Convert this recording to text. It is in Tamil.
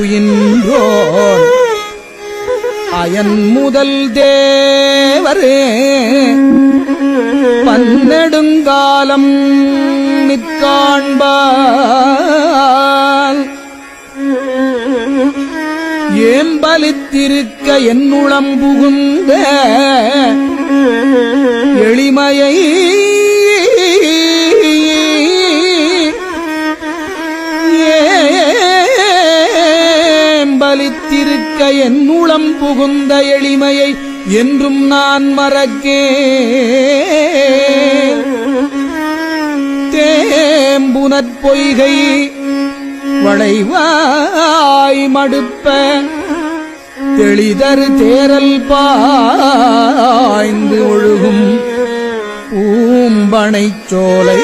பாம்பனைத்துயின்றோர் அயன் முதல் தேவரே பன்னெடுங்காலம் நிற்காண்பால். ஏம்பலித்திருக்க என்னுளம் புகுந்த எளிமையை பாலித்திருக்க என் உளம் புகுந்த எளிமையை என்றும் நான் மறக்கே தேம்புனற் பொய்கை வளைவாய் மடுப்ப தெளிதரு தேரல் பாய்ந்து ஒழுகும் பூம்பனைச் சோலை